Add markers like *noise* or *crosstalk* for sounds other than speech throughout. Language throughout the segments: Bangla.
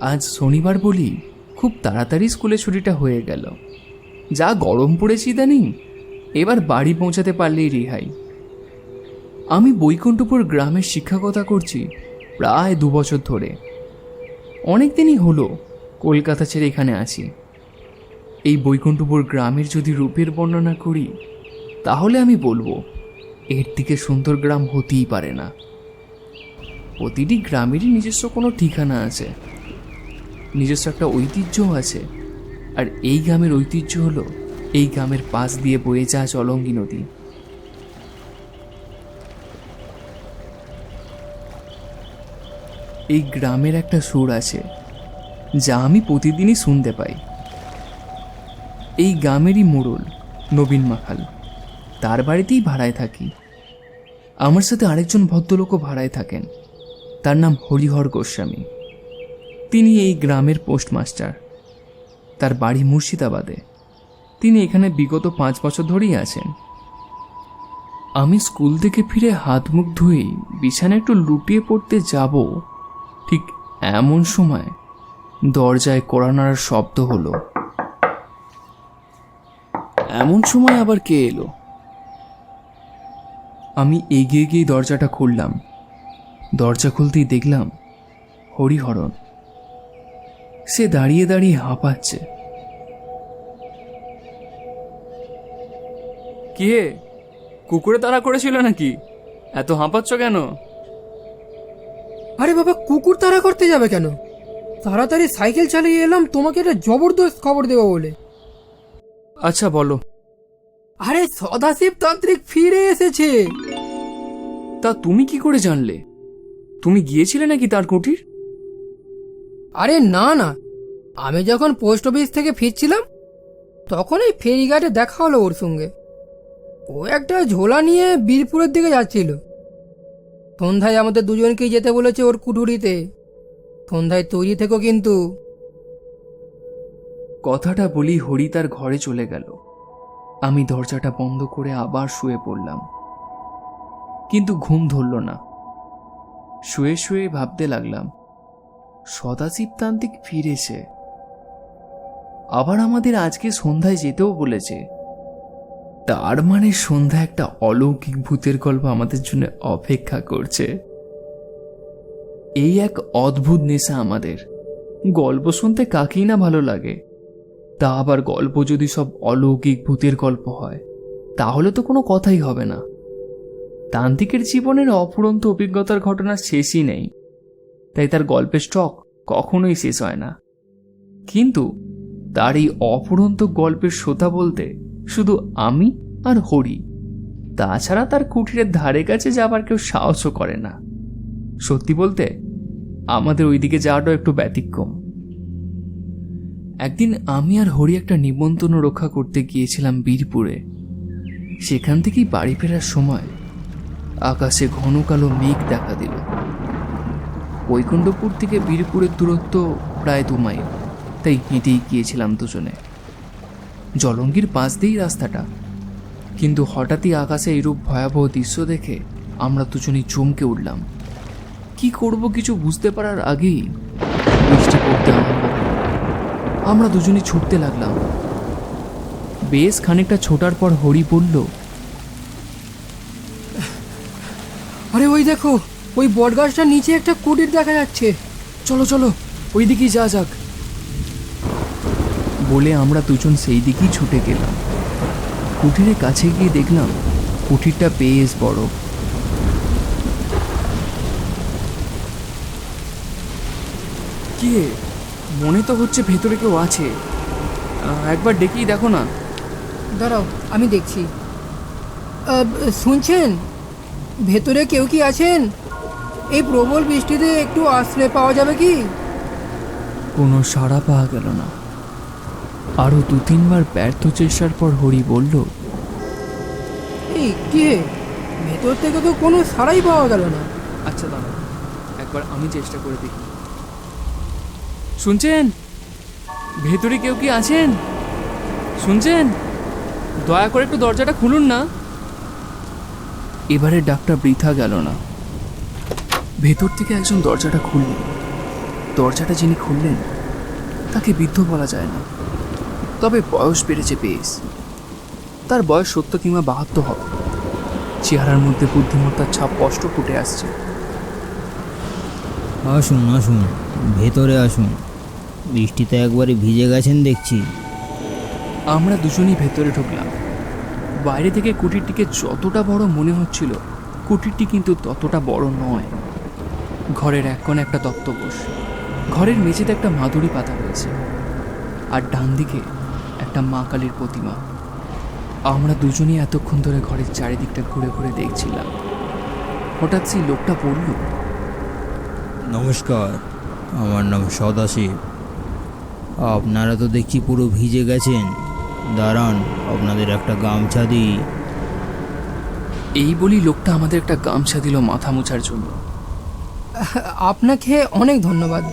আজ শনিবার বলি খুব তাড়াতাড়ি স্কুলে ছুটিটা হয়ে গেল। যা গরম পড়েছে ইদানিং, এবার বাড়ি পৌঁছাতে পারলেই রেহাই। আমি বৈকুণ্ঠপুর গ্রামের শিক্ষকতা করছি প্রায় দু বছর ধরে। অনেক দিনই হলো কলকাতা ছেড়ে এখানে আছি। এই বৈকুণ্ঠপুর গ্রামের যদি রূপের বর্ণনা করি, তাহলে আমি বলব এর থেকে সুন্দর গ্রাম হতেই পারে না। প্রতিটি গ্রামেরই নিজস্ব কোনো ঠিকানা আছে। নিজস্ব একটা ঐতিহ্যও আছে। আর এই গ্রামের ঐতিহ্য হলো, এই গ্রামের পাশ দিয়ে বয়ে যাওয়া চলঙ্গি নদী। এই গ্রামের একটা সুর আছে, যা আমি প্রতিদিনই শুনতে পাই। এই গ্রামেরই মোড়ল, নবীন মাখাল। তার বাড়িতেই ভাড়ায় থাকি। আমার সাথে আরেকজন ভদ্রলোকও ভাড়ায় থাকেন। তার নাম হরিহর গোস্বামী। তিনি এই গ্রামের পোস্টমাস্টার। তার বাড়ি মুর্শিদাবাদে। তিনি এখানে বিগত পাঁচ বছর ধরেই আছেন। আমি স্কুল থেকে ফিরে হাত মুখ ধুয়েই বিছানা একটু লুটিয়ে পড়তে যাব, ঠিক এমন সময় দরজায় কোরানার শব্দ হলো। এমন সময় আবার কে এলো? আমি এগিয়ে গিয়ে দরজাটা খুললাম। দরজা খুলতেই দেখলাম হরিহরণ। সে দাঁড়িয়ে দাঁড়িয়ে হাঁপাচ্ছে। কে কুকুরে তাড়া করেছিল নাকি? এত হাঁপাচ্ছ কেন? আরে বাবা কুকুর তাড়া করতে যাবে কেন? তাড়াতাড়ি সাইকেল চালিয়ে এলাম তোমাকে একটা জবরদস্ত খবর দেবো বলে। আচ্ছা বলো। আরে সদাশিব তান্ত্রিক ফিরে এসেছে। তা তুমি কি করে জানলে? তুমি গিয়েছিলে নাকি তার কুটির? আরে না না। আমি যখন পোস্ট অফিস থেকে ফিরছিলাম তখন এই ফেরিঘাটে দেখা হলো ওর সঙ্গে। ও একটা ঝোলা নিয়ে বীরপুরের দিকে যাচ্ছিল। সন্ধ্যায় আমাদের দুজনকেই যেতে বলেছে ওর কুঠুরিতে সন্ধ্যায় তৈরি থেকো কিন্তু। কথাটা বলি হরি তার ঘরে চলে গেল। আমি দরজাটা বন্ধ করে আবার শুয়ে পড়লাম। কিন্তু ঘুম ধরল না। শুয়ে শুয়ে ভাবতে লাগলাম সদাশিব তান্ত্রিক ফিরেছে আবার আমাদের আজকে সন্ধ্যায় যেতেও বলেছে। তার মানে সন্ধ্যা একটা অলৌকিক ভূতের গল্প আমাদের জন্য অপেক্ষা করছে। এই এক অদ্ভুত নেশা আমাদের। গল্প শুনতে কাকেই না ভালো লাগে। তা আবার গল্প যদি সব অলৌকিক ভূতের গল্প হয়, তাহলে তো কোনো কথাই হবে না। তান্ত্রিকের জীবনের অপুরন্ত অভিজ্ঞতার ঘটনা শেষই নেই। তাই তার গল্পের স্টক কখনোই শেষ হয় না। কিন্তু তার এই অপুরন্ত গল্পের শ্রোতা বলতে শুধু আমি আর হরি, তাছাড়া তার কুটিরের ধারে কাছে যাবার কেউ সাহসও করে না। সত্যি বলতে, আমাদের ওইদিকে যাওয়াটাও একটু ব্যতিক্রম। একদিন আমি আর হরি একটা নিমন্ত্রণ রক্ষা করতে গিয়েছিলাম বীরপুরে। সেখান থেকেই বাড়ি ফেরার সময় আকাশে ঘন কালো মেঘ দেখা দিল। বৈকুণ্ঠপুর থেকে বীরপুরের দূরত্ব প্রায় দু মাইল। তাই হেঁটেই গিয়েছিলাম দুজনে। জলঙ্গির পাশ দিয়েই রাস্তাটা। কিন্তু হঠাৎই আকাশে এইরূপ ভয়াবহ দৃশ্য দেখে আমরা দুজনেই চমকে উঠলাম। কি করব কিছু বুঝতে পারার আগেই বৃষ্টি পড়তে আরম্ভ। আমরা দুজনে ছুটতে লাগলাম। বেশ খানিকটা ছোটার পর হরি বলল, আরে ওই দেখো ওই বটগাছটার নিচে একটা কুটির দেখা যাচ্ছে। চলো চলো ওই দিকেই যা যাক। বলে আমরা দুজন সেই দিকেই ছুটে গেলাম। কুটিরের কাছে গিয়ে দেখলাম কুটিরটা বেশ বড়। কি? মনে তো হচ্ছে ভেতরে কেউ আছে। একবার ডেকেই দেখো না। দাঁড়াও আমি দেখছি। আহ, শুনছেন? ভেতরে কেউ কি আছেন? এই প্রবল বৃষ্টিতে একটু আশ্রয় পাওয়া যাবে কি? কোনো সাড়া পাওয়া গেল না। আরও দু তিনবার ব্যর্থ চেষ্টার পর হরি বলল এই কি? ভেতর থেকে তো কোনো সাড়াই পাওয়া গেল না। আচ্ছা দাঁড়া একবার আমি চেষ্টা করে দেখি। শুনছেন? ভেতরে কেউ কি আছেন? শুনছেন? দয়া করে একটু দরজাটা খুলুন না। এবারে ডাকটা বৃথা গেল না। ভেতর থেকে একজন দরজাটা খুলল। দরজাটা যিনি খুললেন তাকে বৃদ্ধ বলা যায় না। তবে বয়স বেড়েছে বেশ। তার বয়স সত্য কিংবা বাহাত্তর হবে। চেহারার মধ্যে বুদ্ধিমত্তার ছাপ স্পষ্ট ফুটে আসছে। আসুন আসুন ভেতরে আসুন। বৃষ্টিতে একবারে ভিজে গেছেন দেখছি। আমরা দুজনই ভেতরে ঢুকলাম। বাইরে থেকে কুটিরটিকে যতটা বড় মনে হচ্ছিল কুটিরটি কিন্তু ততটা বড় নয়। ঘরের এক কোণে একটা তক্তপোষ ঘরের মেঝেতে একটা মাদুরি পাতা রয়েছে। আর ডান দিকে একটা মা কালীর প্রতিমা। আমরা দুজনেই এতক্ষণ ধরে ঘরের চারিদিকটা ঘুরে ঘুরে দেখছিলাম। হঠাৎ সেই লোকটা পড়ল নমস্কার আমার নাম সদাশিব। আপনারা তো দেখছি পুরো ভিজে গেছেন। দাঁড়ান আপনাদের একটা গামছা দিই। এই বলি লোকটা আমাদের একটা গামছা দিল মাথা মোছার জন্য। আপনাকে অনেক ধন্যবাদ।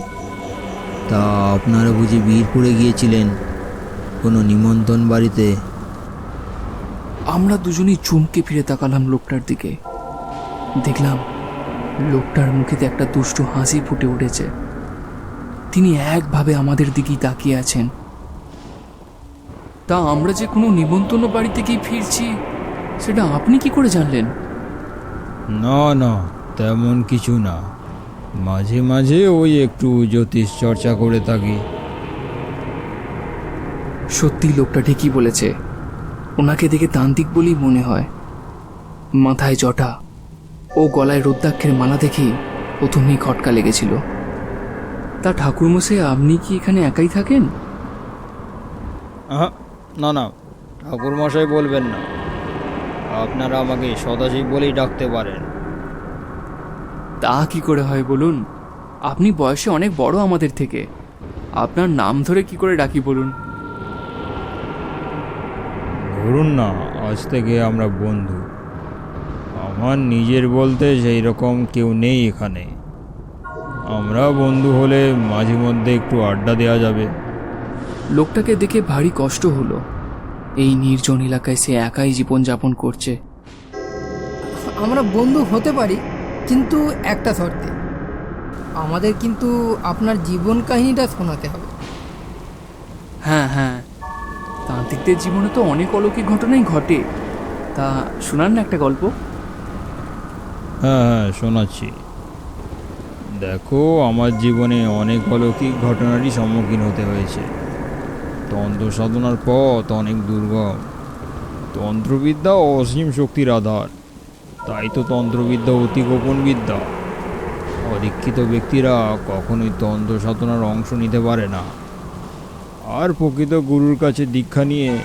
তা আপনারা বুঝি বীরপুরে গিয়েছিলেন কোনো নিমন্ত্রণ বাড়িতে? আমরা দুজনেই চমকে ফিরে তাকালাম লোকটার দিকে। দেখলাম লোকটার মুখেতে একটা দুষ্টু হাসি ফুটে উঠেছে। তিনি একভাবে আমাদের দিকেই তাকিয়ে আছেন। তা আমরা যে কোনো নিমন্ত্রণ বাড়ি থেকেই ফিরছি সেটা আপনি কি করে জানলেন? না না তেমন কিছু না। মাঝে মাঝে ওই একটু জ্যোতিষ চর্চা করে থাকি। সত্যি লোকটা ঠিকই বলেছে। ওনাকে দেখে তান্ত্রিক বলেই মনে হয়। মাথায় জটা ও গলায় রুদ্রাক্ষের মালা দেখেই প্রথমেই খটকা লেগেছিল। তা ঠাকুরমশাই আপনি কি এখানে একাই থাকেন? আহা, না না ঠাকুর মশাই বলবেন না। আপনারা আমাকে সদাশিব বলেই ডাকতে পারেন। তা কি করে হয় বলুন? আপনি বয়সে অনেক বড় আমাদের থেকে। আপনার নাম ধরে কি করে ডাকি বলুন? ধরুন না আজ থেকে আমরা বন্ধু। আমার নিজের বলতে সেই রকম কেউ নেই এখানে। আমরা বন্ধু হলে মাঝে মধ্যে একটু আড্ডা দেওয়া যাবে। লোকটাকে দেখে ভারী কষ্ট হলো। এই নির্জন এলাকায় সে একাই জীবনযাপন করছে। আমরা বন্ধু হতে পারি? কিন্তু একটা শর্তে। আমাদের কিন্তু আপনার জীবন কাহিনীটা শোনাতে হবে। হ্যাঁ হ্যাঁ। তান্ত্রিকদের জীবনে তো অনেক অলৌকিক ঘটনাই ঘটে। তা শোনান না একটা গল্প। হ্যাঁ হ্যাঁ শোনাচ্ছি। দেখো আমার জীবনে অনেক অলৌকিক ঘটনারই সম্মুখীন হতে হয়েছে। তন্ত্র সাধনার পথ অনেক দুর্গম। তন্ত্রবিদ্যা অসীম শক্তির আধার। তাই তো তন্ত্রবিদ্যা অতি গোপন বিদ্যা অদীক্ষিত ব্যক্তিরা কখনোই তন্ত্র সাধনার অংশ নিতে পারে না। আর প্রকৃত গুরুর কাছে দীক্ষা নিয়ে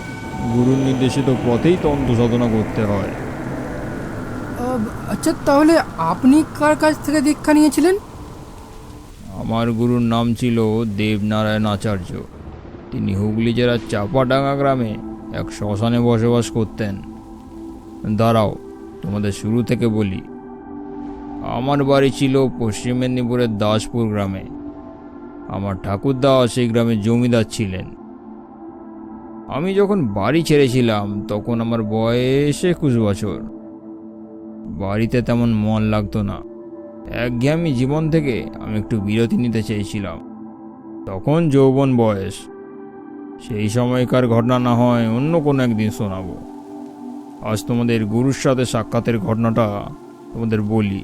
গুরুর নির্দেশিত পথেই তন্ত্র সাধনা করতে হয়। আচ্ছা তাহলে আপনি কার কাছ থেকে দীক্ষা নিয়েছিলেন? আমার গুরুর নাম ছিল দেবনারায়ণ আচার্য। তিনি হুগলি জেলার চাপাডাঙ্গা গ্রামে এক শ্মশানে বসবাস করতেন। দাঁড়াও তোমাদের শুরু থেকে বলি, আমার বাড়ি ছিল পশ্চিম মেদিনীপুরের দাসপুর গ্রামে। আমার ঠাকুরদা সেই গ্রামে জমিদার ছিলেন। আমি যখন বাড়ি ছেড়েছিলাম, তখন আমার বয়স একুশ বছর। বাড়িতে তেমন মন লাগতো না। একঘেয়েমি জীবন থেকে আমি একটু বিরতি নিতে চেয়েছিলাম। তখন যৌবন বয়স। সেই সময়কার ঘটনা না হয় অন্য কোনো একদিন শোনাবো। আজ তোমাদের গুরুর সাথে সাক্ষাতের ঘটনাটা তোমাদের বলি।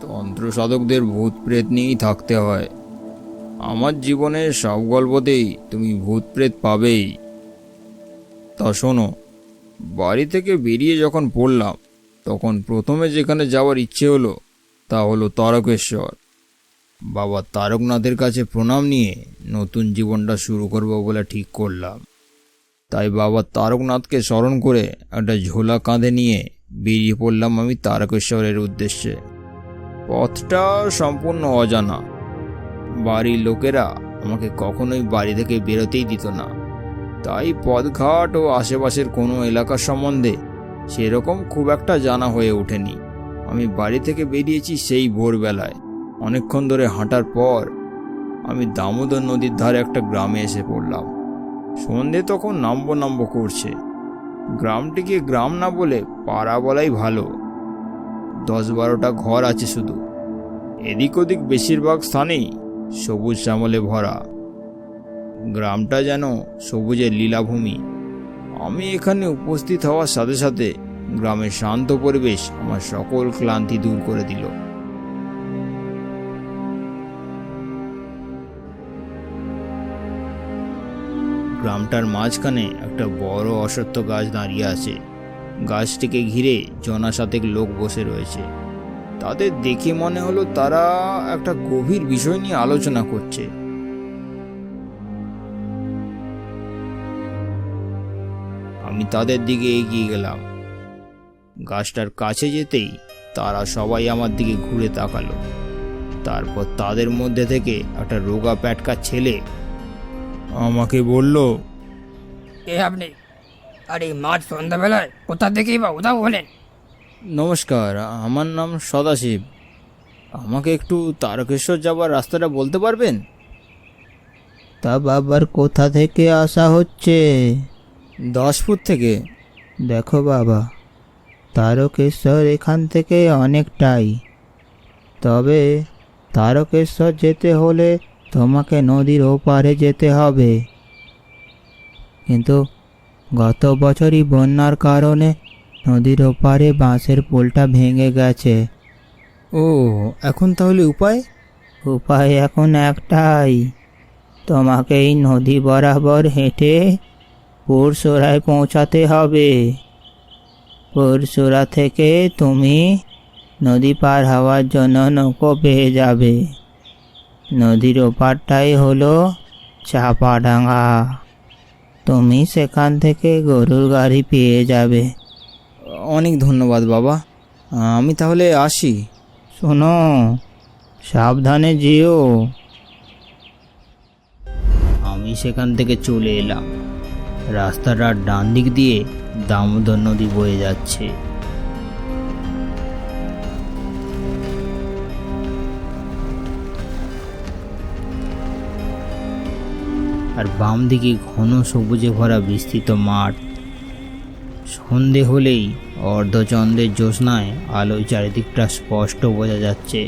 তন্ত্র সাধকদের ভূত প্রেত নিয়েই থাকতে হয়। আমার জীবনের সব গল্পতেই তুমি ভূত প্রেত পাবেই। তা শোনো, বাড়ি থেকে বেরিয়ে যখন পড়লাম, তখন প্রথমে যেখানে যাওয়ার ইচ্ছে হলো, তা হলো তারকেশ্বর। বাবা তারকনাথের কাছে প্রণাম নিয়ে নতুন জীবনটা শুরু করব বলে ঠিক করলাম। তাই বাবা তারকনাথকে স্মরণ করে একটা ঝোলা কাঁধে নিয়ে বেরিয়ে পড়লাম আমি তারকেশ্বরের উদ্দেশ্যে। পথটা সম্পূর্ণ অজানা। বাড়ির লোকেরা আমাকে কখনোই বাড়ি থেকে বেরোতেই দিত না। তাই পথঘাট ও আশেপাশের কোনো এলাকা সম্বন্ধে সেরকম খুব একটা জানা হয়ে ওঠেনি। আমি বাড়ি থেকে বেরিয়েছি সেই ভোরবেলায়। অনেকক্ষণ ধরে হাঁটার পর আমি দামোদর নদীর ধারে একটা গ্রামে এসে পড়লাম। সন্ধে তখন নাম্ব নামবো করছে। গ্রামটিকে গ্রাম না বলে পাড়া বলাই ভালো। দশ বারোটা ঘর আছে শুধু। এদিক ওদিক বেশিরভাগ স্থানেই সবুজ শ্যামলে ভরা। গ্রামটা যেন সবুজের লীলাভূমি। আমি এখানে উপস্থিত হওয়ার সাথে সাথে গ্রামের শান্ত পরিবেশ আমার সকল ক্লান্তি দূর করে দিল। গ্রামটার মাঝখানে একটা বড় অশ্বত্থ গাছ দাঁড়িয়ে আছে। গাছটিকে ঘিরে জনা সাতেক লোক বসে রয়েছে। তাদের দেখে মনে হলো তারা একটা গভীর বিষয় নিয়ে আলোচনা করছে। আমি তাদের দিকে এগিয়ে গেলাম। গাছটার কাছে যেতেই তারা সবাই আমার দিকে ঘুরে তাকালো। তারপর তাদের মধ্যে থেকে একটা রোগা প্যাটকা ছেলে আমাকে বলল কে আপনি আর এই মাঝ সন্ধ্যাবেলায় কোথা থেকেই বা কোথাও বলেন নমস্কার আমার নাম সদাশিব। আমাকে একটু তারকেশ্বর যাবার রাস্তাটা বলতে পারবেন? তা বাবার কোথা থেকে আসা হচ্ছে? দশ ফুট থেকে। দেখো বাবা তারকেশ্বর এখান থেকে অনেকটাই। তবে তারকেশ্বর যেতে হলে তোমাকে নদীর ওপারে যেতে হবে। কিন্তু গত বছরই বন্যার কারণে নদীর ওপারে বাঁশের পোলটা ভেঙে গেছে। ও এখন তাহলে উপায়? উপায় এখন একটাই তোমাকে এই নদী বরাবর হেঁটে পুরসোরায় পৌঁছাতে হবে। পুরসোরা থেকে তুমি নদী পার হওয়ার জন্য নৌকো পেয়ে যাবে। নদীর ওপারটাই হলো চাপাডাঙ্গা। তুমি সেখান থেকে গরুর গাড়ি পেয়ে যাবে। অনেক ধন্যবাদ বাবা। আমি তাহলে আসি। শোনো সাবধানে যেও। আমি সেখান থেকে চলে এলাম। রাস্তাটার ডান দিক দিয়ে দামোদর নদী বয়ে যাচ্ছে। আর বাম দিকে ঘন সবুজে ভরা বিস্তৃত মাঠ। সন্ধে হলেই অর্ধচন্দ্রের জ্যোৎস্নায় আলোয় চারিদিকটা স্পষ্ট বোঝা যাচ্ছে।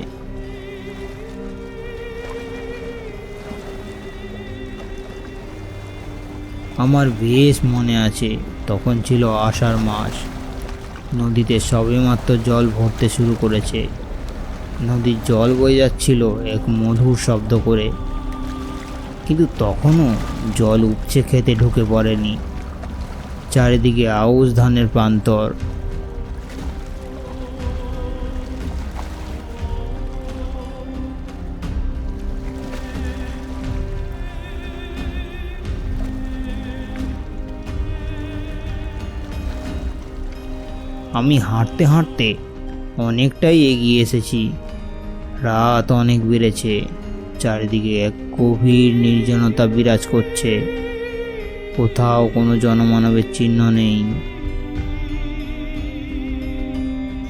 আমার বেশ মনে আছে, তখন ছিল আষাঢ় মাস। নদীতে সবেমাত্র জল ভরতে শুরু করেছে। নদীর জল বয়ে যাচ্ছিল এক মধুর শব্দ করে। কিন্তু তখনও জল উপচে খেতে ঢুকে পড়েনি। চারিদিকে আউশ ধানের প্রান্তর আমি হাঁটতে হাঁটতে অনেকটাই এগিয়ে এসেছি। রাত অনেক বেড়েছে। চারিদিকে এক গভীর নির্জনতা বিরাজ করছে। কোথাও কোনো জনমানবের চিহ্ন নেই।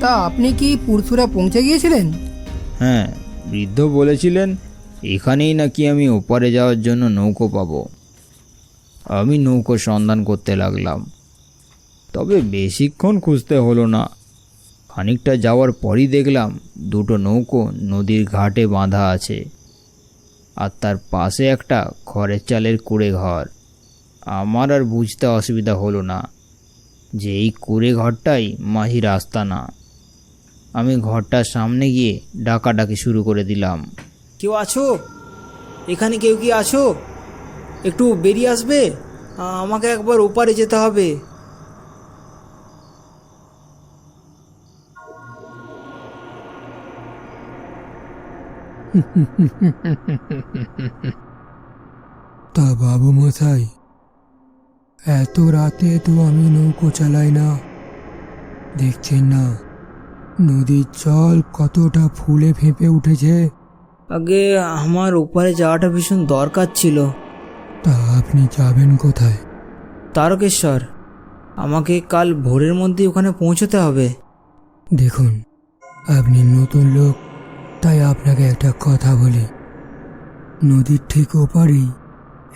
তা আপনি কি পুরসুরা পৌঁছে গিয়েছিলেন? হ্যাঁ বৃদ্ধ বলেছিলেন এখানেই নাকি আমি ওপারে যাওয়ার জন্য নৌকো পাবো। আমি নৌকো সন্ধান করতে লাগলাম। তবে বেশিক্ষণ খুঁজতে হলো না। খানিকটা যাওয়ার পরই দেখলাম দুটো নৌকো নদীর ঘাটে বাঁধা আছে। আর তার পাশে একটা খড়ের চালের কুড়ে ঘর। আমার আর বুঝতে অসুবিধা হলো না যে এই কুড়ে ঘরটাই রাস্তা না। আমি ঘরটার সামনে গিয়ে ডাকাডাকি শুরু করে দিলাম। কেউ আছো? এখানে কেউ কি আছো? একটু বেরিয়ে আসবে? আমাকে একবার ওপারে যেতে হবে। *laughs* তা বাবু মশাই এত রাতে তো আমি নৌকো চালাই না। দেখছেন না নদীর জল কতটা ফুলে ফেঁপে উঠেছে। আগে আমার ওপারে যাওয়াটা ভীষণ দরকার ছিল। তা আপনি যাবেন কোথায়? তারকেশ্বর আমাকে কাল ভোরের মধ্যে ওখানে পৌঁছতে হবে। দেখুন আপনি নতুন লোক তাই আপনাকে একটা কথা বলি। নদীর ঠিক ওপারেই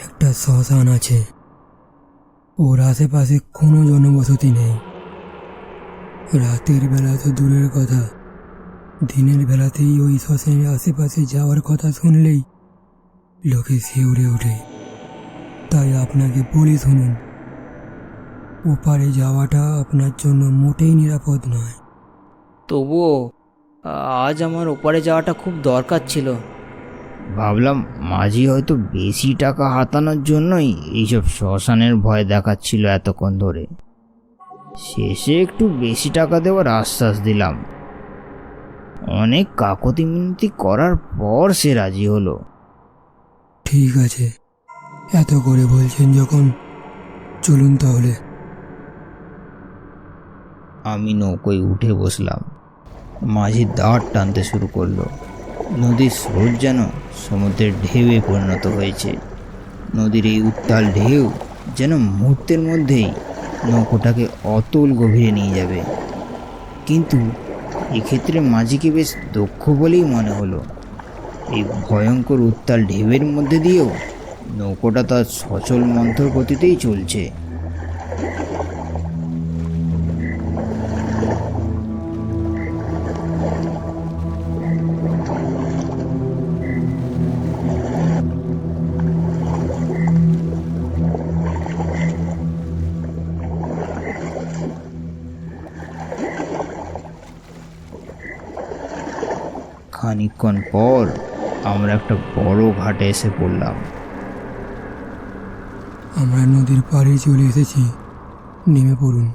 একটা শ্মশান আছে। ওর আশেপাশে কোনো জনবসতি নেই। রাতের বেলা তো দূরের কথা। দিনের বেলাতেই ওই শ্মশানের আশেপাশে যাওয়ার কথা শুনলেই লোকে শিউরে ওঠে। তাই আপনাকে বলে শুনুন, ওপারে যাওয়াটা আপনার জন্য মোটেই নিরাপদ নয়। তবুও আজ আমার ওপারে যাওয়াটা খুব দরকার ছিল। ভাবলাম মাঝি হয়তো বেশি টাকা হাতানোর জন্যই এইসব শ্মশানের ভয় দেখাচ্ছিল এতক্ষণ ধরে। শেষে একটু বেশি টাকা দেওয়ার আশ্বাস দিলাম। অনেক কাকতি মিনতি করার পর সে রাজি হলো। ঠিক আছে এত করে বলছেন যখন চলুন তাহলে। আমি নৌকোয় উঠে বসলাম। মাঝি দাঁড় টানতে শুরু করল। নদীর স্রোত যেন সমুদ্রের ঢেউয়ে পরিণত হয়েছে। নদীর এই উত্তাল ঢেউ যেন মুহূর্তের মধ্যেই নৌকোটাকে অতল গভীরে নিয়ে যাবে। কিন্তু এক্ষেত্রে মাঝিকে বেশ দক্ষ বলেই মনে হলো। এই ভয়ঙ্কর উত্তাল ঢেউয়ের মধ্যে দিয়েও নৌকোটা তার সচল মন্থর গতিতেই চলছে। খানিকক্ষণ পর আমরা একটা বড় ঘাটে এসে পড়লাম। আমরা নদীর পাড়ে চলে এসেছি। নেমে পড়ুন।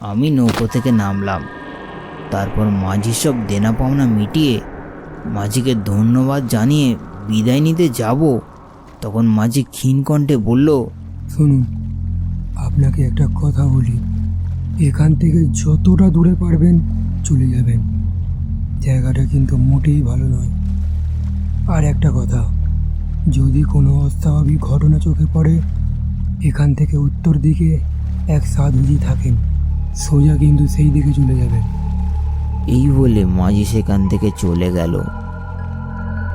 আমি নৌকো থেকে নামলাম। তারপর মাঝি সব দেনা পাওনা মিটিয়ে মাঝিকে ধন্যবাদ জানিয়ে বিদায় নিতে যাব। তখন মাঝি ক্ষীণ কণ্ঠে বলল শুনুন আপনাকে একটা কথা বলি। এখান থেকে যতটা দূরে পারবেন চলে যাবেন। জায়গাটা কিন্তু মোটেই ভালো নয়। আর একটা কথা, যদি কোনো অস্বাভাবিক ঘটনা চোখে পড়ে, এখান থেকে উত্তর দিকে এক সাধুজি থাকেন, সোজা কিন্তু সেই দিকে চলে যাবেন। এই বলে মাঝি সেখান থেকে চলে গেল।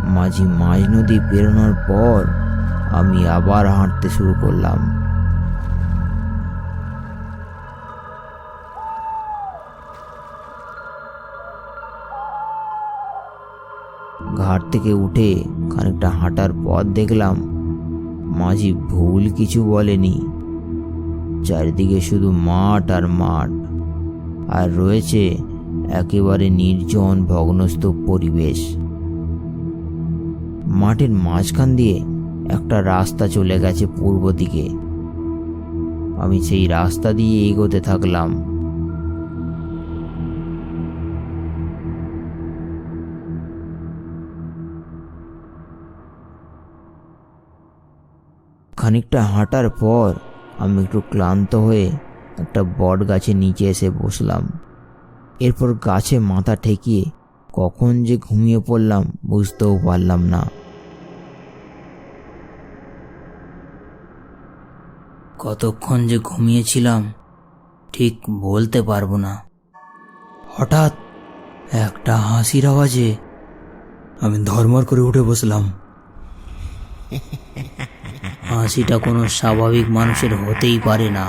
মাঝি মাঝ নদী পেরোনোর পর আমি আবার হাঁটতে শুরু করলাম। ঘাট থেকে উঠে খানিকটা হাঁটার পথ দেখলাম। মাঝি ভুল কিছু বলেনি। চারিদিকে শুধু মাঠ আর মাঠ। আর রয়েছে একেবারে নির্জন ভগ্নস্তূপ পরিবেশ। মাঠের মাঝখান দিয়ে একটা রাস্তা চলে গেছে পূর্ব দিকে। আমি সেই রাস্তা দিয়ে এগোতে থাকলাম। খানিকটা হাঁটার পর আমি একটু ক্লান্ত হয়ে একটা বট গাছের নিচে এসে বসলাম। এরপর গাছে মাথা ঠেকিয়ে কখন যে ঘুমিয়ে পড়লাম বুঝতেও পারলাম না। কতক্ষণ যে ঘুমিয়েছিলাম ঠিক বলতে পারব না। হঠাৎ একটা হাসির আওয়াজে আমি ধর্মর করে উঠে বসলাম। হাসিটা কোনো স্বাভাবিক মানুষের হতেই পারে না।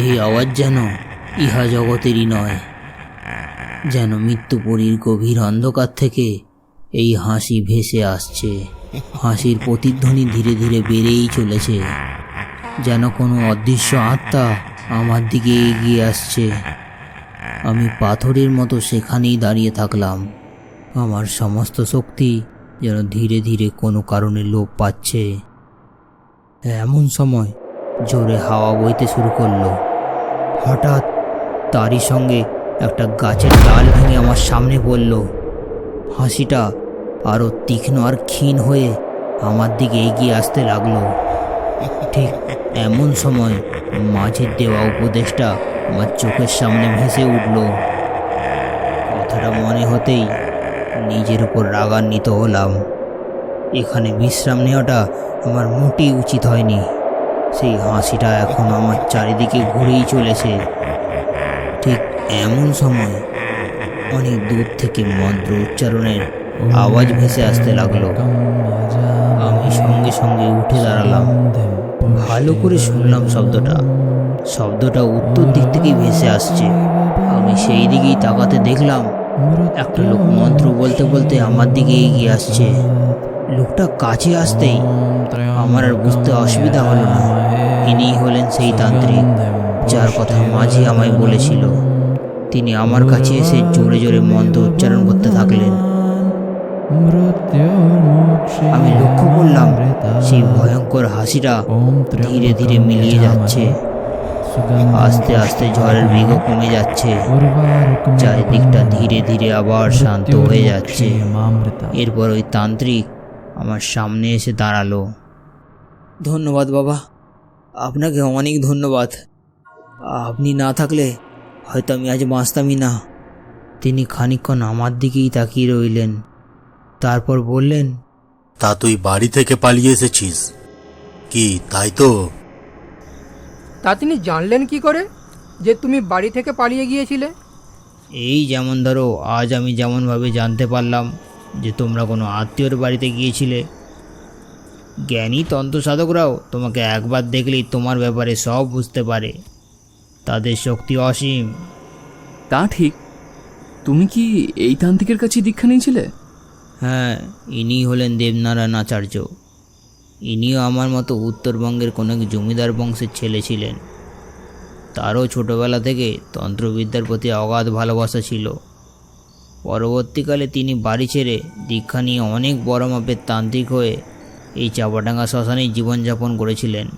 এই আওয়াজ যেন ইহা জগতেরই নয়, যেন মৃত্যুপুরীর গভীর অন্ধকার থেকে এই হাসি ভেসে আসছে। হাসির প্রতিধ্বনি ধীরে ধীরে বেড়েই চলেছে, যেন কোনো অদৃশ্য আত্মা আমার দিকে এগিয়ে আসছে। আমি পাথরের মতো সেখানেই দাঁড়িয়ে থাকলাম। আমার সমস্ত শক্তি যেন ধীরে ধীরে কোনো কারণে লোপ পাচ্ছে। এমন সময় জোরে হাওয়া বইতে শুরু করল। হঠাৎ তারই সঙ্গে একটা গাছের ডাল ভেঙে আমার সামনে পড়ল। হাসিটা আরও তীক্ষ্ণ আর ক্ষীণ হয়ে আমার দিকে এগিয়ে আসতে লাগল। ঠিক এমন সময় মাঝের দেওয়া উপদেশটা আমার চোখের সামনে ভেসে উঠল। কথাটা মনে হতেই নিজের উপর রাগান্বিত হলাম। এখানে বিশ্রাম নেওয়াটা আমার মোটেই উচিত হয়নি। সেই হাসিটা এখন আমার চারিদিকে ঘুরেই চলেছে। ঠিক এমন সময় অনেক দূর থেকে মন্ত্র উচ্চারণের আওয়াজ ভেসে আসতে লাগল। আমি সঙ্গে সঙ্গে উঠে দাঁড়ালাম। ভালো করে শুনলাম শব্দটা। শব্দটা উত্তর দিক থেকেই ভেসে আসছে। আমি সেই দিকেই তাকাতে দেখলাম একটা লোক মন্ত্র বলতে বলতে আমার দিকে এগিয়ে আসছে। লোকটা কাছে আসতেই আমার আর বুঝতে অসুবিধা হলো না। ইনিই হলেন সেই তান্ত্রিক, যার কথা মাঝি আমায় বলেছিল। তিনি আমার কাছে এসে জোরে জোরে মন্ত্র উচ্চারণ করতে থাকলেন। আমি লক্ষ্য করলাম সেই ভয়ঙ্কর হাসিটা ধীরে ধীরে মিলিয়ে যাচ্ছে। আস্তে আস্তে ঝড়ের বেগ কমে যাচ্ছে। চারিদিকটা ধীরে ধীরে আবার শান্ত হয়ে যাচ্ছে। এরপর ওই তান্ত্রিক আমার সামনে এসে দাঁড়াল। ধন্যবাদ বাবা। আপনাকে অনেক ধন্যবাদ। আপনি না থাকলে হয়তো আমি আজ বাঁচতামই না। তিনি খানিকক্ষণ আমার দিকেই তাকিয়ে রইলেন। তারপর বললেন তা তুই বাড়ি থেকে পালিয়ে এসেছিস। কি তাই তো? তা তিনি জানলেন কি করে যে তুমি বাড়ি থেকে পালিয়ে গিয়েছিলে? এই যেমন ধরো আজ আমি যেমনভাবে জানতে পারলাম যে তোমরা কোনো আত্মীয়র বাড়িতে গিয়েছিলে। জ্ঞানী তন্ত্র সাধকরাও তোমাকে একবার দেখলেই তোমার ব্যাপারে সব বুঝতে পারে। তাদের শক্তি অসীম। তা ঠিক। তুমি কি এই তান্ত্রিকের কাছে দীক্ষা নিয়েছিলে? হ্যাঁ ইনি হলেন দেবনারায়ণ আচার্য। ইনিও আমার মতো উত্তরবঙ্গের কোনো এক জমিদার বংশের ছেলে ছিলেন। তারও ছোটবেলা থেকে তন্ত্রবিদ্যার প্রতি অগাধ ভালোবাসা ছিল। পরবর্তীকালে তিনি বাড়ি ছেড়ে দীক্ষা নিয়ে অনেক বড় মাপের তান্ত্রিক হয়ে এই চাপাডাঙ্গা শ্মশানেই জীবনযাপন করেছিলেন।